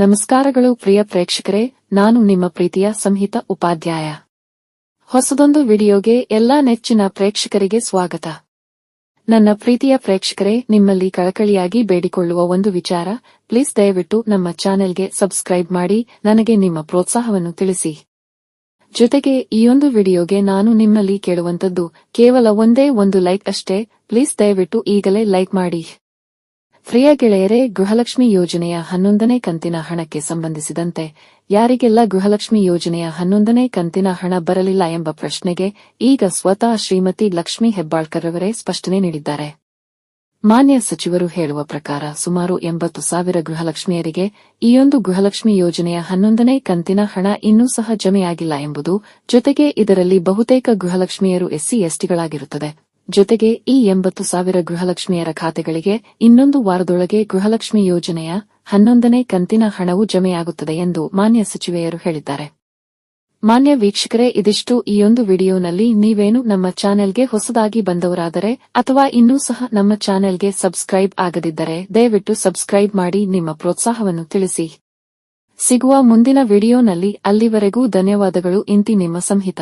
ನಮಸ್ಕಾರಗಳು ಪ್ರಿಯ ಪ್ರೇಕ್ಷಕರೇ, ನಾನು ನಿಮ್ಮ ಪ್ರೀತಿಯ ಸಂಹಿತ ಉಪಾಧ್ಯಾಯ. ಹೊಸದೊಂದು ವಿಡಿಯೋಗೆ ಎಲ್ಲಾ ನೆಚ್ಚಿನ ಪ್ರೇಕ್ಷಕರಿಗೆ ಸ್ವಾಗತ. ನನ್ನ ಪ್ರೀತಿಯ ಪ್ರೇಕ್ಷಕರೇ, ನಿಮ್ಮಲ್ಲಿ ಕಳಕಳಿಯಾಗಿ ಬೇಡಿಕೊಳ್ಳುವ ಒಂದು ವಿಚಾರ, ಪ್ಲೀಸ್ ದಯವಿಟ್ಟು ನಮ್ಮ ಚಾನೆಲ್ಗೆ ಸಬ್ಸ್ಕ್ರೈಬ್ ಮಾಡಿ, ನನಗೆ ನಿಮ್ಮ ಪ್ರೋತ್ಸಾಹವನ್ನು ತಿಳಿಸಿ. ಜೊತೆಗೆ, ಈ ಒಂದು ವಿಡಿಯೋಗೆ ನಾನು ನಿಮ್ಮಲ್ಲಿ ಕೇಳುವಂತದ್ದು ಕೇವಲ ಒಂದೇ ಒಂದು ಲೈಕ್ ಅಷ್ಟೇ, ಪ್ಲೀಸ್ ದಯವಿಟ್ಟು ಈಗಲೇ ಲೈಕ್ ಮಾಡಿ. ಪ್ರಿಯ ಗೆಳೆಯರೇ, ಗೃಹಲಕ್ಷ್ಮಿ ಯೋಜನೆಯ ಹನ್ನೊಂದನೇ ಕಂತಿನ ಹಣಕ್ಕೆ ಸಂಬಂಧಿಸಿದಂತೆ ಯಾರಿಗೆಲ್ಲ ಗೃಹಲಕ್ಷ್ಮಿ ಯೋಜನೆಯ ಹನ್ನೊಂದನೇ ಕಂತಿನ ಹಣ ಬರಲಿಲ್ಲ ಎಂಬ ಪ್ರಶ್ನೆಗೆ ಈಗ ಸ್ವತಃ ಶ್ರೀಮತಿ ಲಕ್ಷ್ಮಿ ಹೆಬ್ಬಾಳ್ಕರ್ ಅವರೇ ಸ್ಪಷ್ಟನೆ ನೀಡಿದ್ದಾರೆ. ಮಾನ್ಯ ಸಚಿವರು ಹೇಳುವ ಪ್ರಕಾರ ಸುಮಾರು ಎಂಬತ್ತು ಸಾವಿರ ಗೃಹಲಕ್ಷ್ಮಿಯರಿಗೆ ಈಯೊಂದು ಗೃಹಲಕ್ಷ್ಮಿ ಯೋಜನೆಯ ಹನ್ನೊಂದನೇ ಕಂತಿನ ಹಣ ಇನ್ನೂ ಸಹ ಜಮೆಯಾಗಿಲ್ಲ ಎಂಬುದು ಜೊತೆಗೆ ಇದರಲ್ಲಿ ಬಹುತೇಕ ಗೃಹಲಕ್ಷ್ಮಿಯರು ಎಸ್ಸಿ ಎಸ್ಟಿಗಳಾಗಿರುತ್ತದೆ. ಜೊತೆಗೆ ಈ ಎಂಬತ್ತು ಸಾವಿರ ಗೃಹಲಕ್ಷ್ಮಿಯರ ಖಾತೆಗಳಿಗೆ ಇನ್ನೊಂದು ವಾರದೊಳಗೆ ಗೃಹಲಕ್ಷ್ಮಿ ಯೋಜನೆಯ ಹನ್ನೊಂದನೇ ಕಂತಿನ ಹಣವು ಜಮೆಯಾಗುತ್ತದೆ ಎಂದು ಮಾನ್ಯ ಸಚಿವೆಯರು ಹೇಳಿದ್ದಾರೆ. ಮಾನ್ಯ ವೀಕ್ಷಕರೇ, ಇದಿಷ್ಟು ಈಯೊಂದು ವಿಡಿಯೋನಲ್ಲಿ. ನೀವೇನು ನಮ್ಮ ಚಾನೆಲ್ಗೆ ಹೊಸದಾಗಿ ಬಂದವರಾದರೆ ಅಥವಾ ಇನ್ನೂ ಸಹ ನಮ್ಮ ಚಾನೆಲ್ಗೆ ಸಬ್ಸ್ಕ್ರೈಬ್ ಆಗದಿದ್ದರೆ ದಯವಿಟ್ಟು ಸಬ್ಸ್ಕ್ರೈಬ್ ಮಾಡಿ. ನಿಮ್ಮ ಪ್ರೋತ್ಸಾಹವನ್ನು ತಿಳಿಸಿ. ಸಿಗುವ ಮುಂದಿನ ವಿಡಿಯೋನಲ್ಲಿ. ಅಲ್ಲಿವರೆಗೂ ಧನ್ಯವಾದಗಳು. ಇಂತಿ ನಿಮ್ಮ ಸಂಹಿತ.